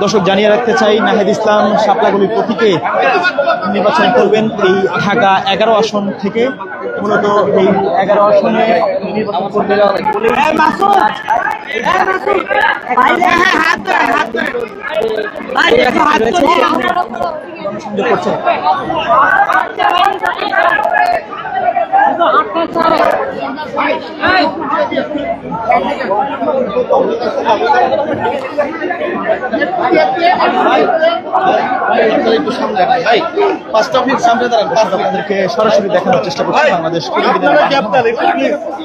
দর্শক জানিয়ে রাখতে চাই নাহিদ ইসলাম শাপলাগুলি প্রতীকে নির্বাচন করবেন এই ঢাকা এগারো আসন থেকে। মূলত এই এগারো আসনে নির্বাচন করবেন সংযোগ করছেন আপনাদেরকে সরাসরি দেখানোর চেষ্টা করছি বাংলাদেশ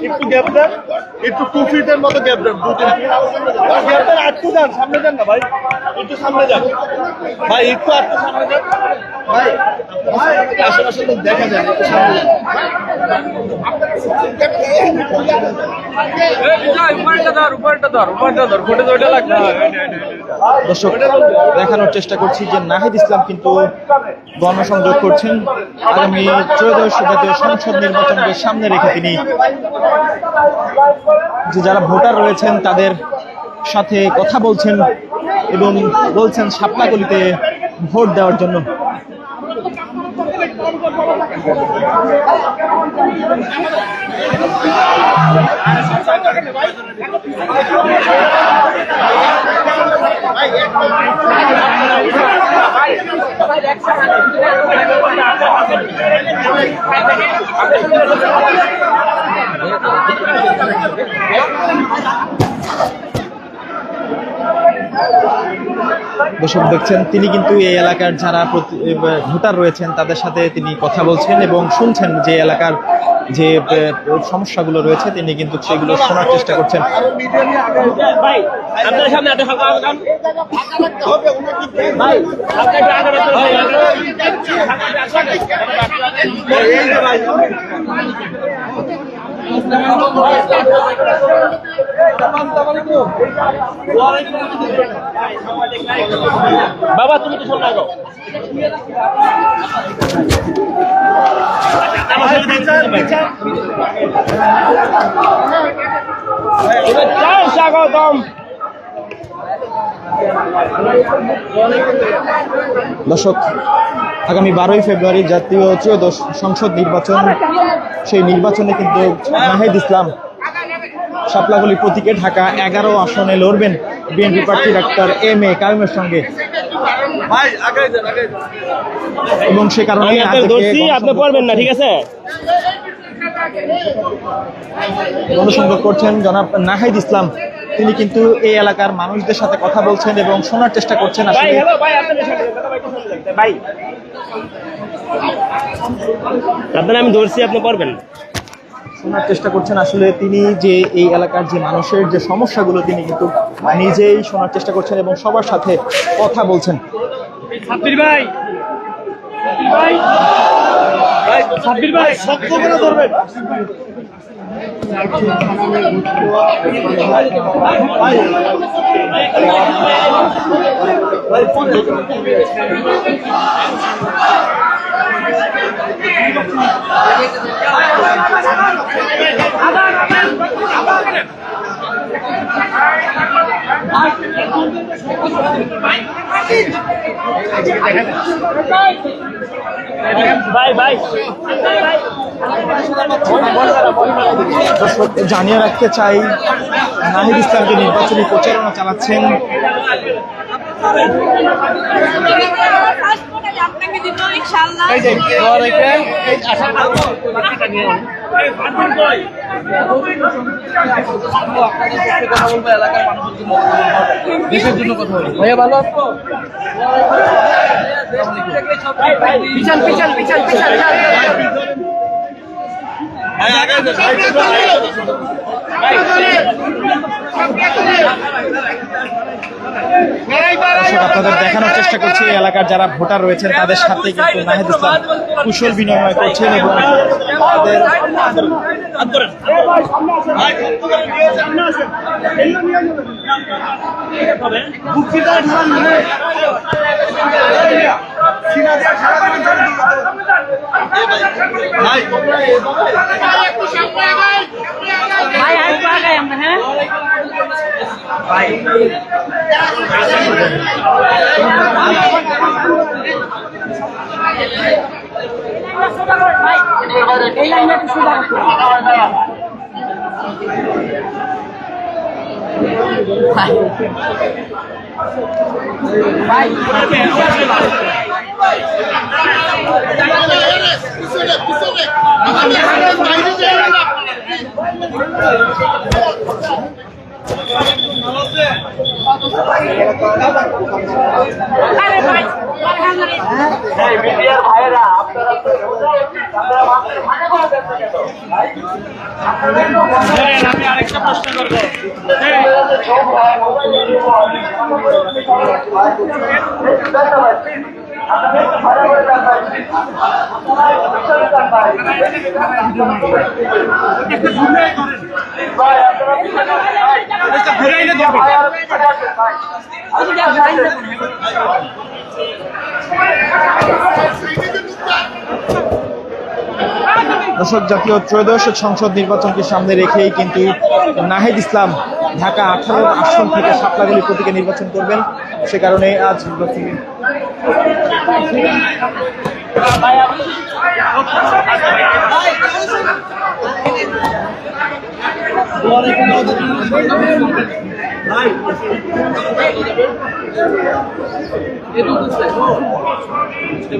একটু গ্যাপ একটু টু ফিটের মতো গ্যাপ দু তিন গ্যাপ দেন আটটু সামনে যান। না ভাই সামনে যান ভাই একটু আটটু দেখা যায় সামনে দর্শক, দেখানোর চেষ্টা করছি যে নাহিদ ইসলাম কিন্তু গণসংযোগ করছেন। আগামী ত্রয়োদশ জাতীয় সংসদ নির্বাচনকে সামনে রেখে তিনি যে যারা ভোটার রয়েছেন, তাদের সাথে কথা বলছেন এবং বলছেন সাপলাগলিতে ভোট দেওয়ার জন্য। দর্শক দেখছেন, তিনি কিন্তু এই এলাকার যারা ভোটার রয়েছেন, তাদের সাথে তিনি কথা বলছেন এবং শুনছেন যে এলাকার যে সমস্যাগুলো রয়েছে তিনি কিন্তু সেগুলো শোনার চেষ্টা করছেন। ভাই বাবা, তুমি তো শোন গো। স্বাগতম। দর্শক, আগামী বারোই ফেব্রুয়ারি জাতীয় ত্রয়োদশ সংসদ নির্বাচন, সেই নির্বাচনে কিন্তু নাহিদ ইসলাম শাপলাগুলি প্রতীকে ঢাকা এগারো আসনে লড়বেন বিএনপি প্রার্থী ডাক্তার এম এ কায়ুমের সঙ্গে। ভাই আগে যান আগে যান এবং সে কারণে আপনি পড়বেন না ঠিক আছে? গণসংযোগ করছেন জনাব নাহিদ ইসলাম। তিনি কিন্তু এই এলাকার মানুষদের সাথে কথা বলছেন এবং শোনার চেষ্টা করছেন আসলে। ভাই আপনার আমি ধরছি আপনি পড়বেন। শোনার চেষ্টা করছেন, আসলে তিনি যে এই এলাকার যে মানুষের যে সমস্যাগুলো, তিনি কিন্তু নিজেই শোনার চেষ্টা করছেন এবং সবার সাথে কথা বলছেন। ভাই! ভাই ভাই ভাই জানিয়ে রাখতে চাই নাহিদ ইসলামকে নির্বাচনী প্রচারণা চালাচ্ছেন। দিব ইনশাআল্লাহ এই যে ঘর এখানে এই আশা কথা বলব এলাকার মানুষের জন্য দেশের জন্য কথা বলব ভাইয়া ভালো আছো? পিছন পিছন পিছন পিছন ভাই আগে ভাই যান। আপনাদের দেখানোর চেষ্টা করছি এলাকার যারা ভোটার রয়েছেন, তাদের সাথে কিন্তু নাহিদ ইসলাম কুশল বিনিময় করছেন এবং ভাই ভাই আর আগাই আমরা হ্যাঁ এই লাইনটা। ভাই আমি আরেকটা প্রশ্ন করব দর্শক, জাতীয় ত্রয়োদশ সংসদ নির্বাচনকে সামনে রেখেই কিন্তু নাহিদ ইসলাম ঢাকা আঠারো আসন থেকে সাপলাগুলি প্রতীকে নির্বাচন করবেন। সে কারণে আজ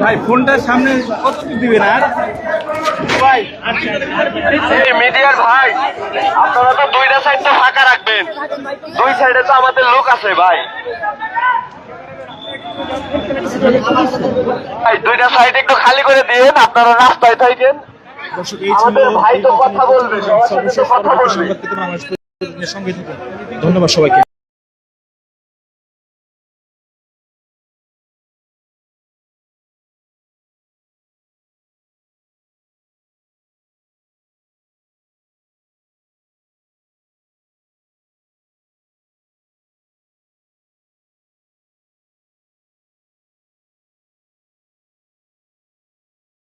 ভাই ফোনটার সামনে কত দিবেন আর? মিডিয়ার ভাই আপনারা তো দুইটা সাইড তো ফাঁকা রাখবেন। দুই সাইডে তো আমাদের লোক আছে ভাই। ভাই দুইটা সাইড একটু খালি করে দিয়েন আপনারা রাস্তায় থাকেন দর্শক এই ছিল আমাদের ভাই তো কথা বলবে, সর্বশেষ কথা বলবে। সংবাদ পেতে বাংলাদেশ সঙ্গে থাকুন। ধন্যবাদ সবাইকে।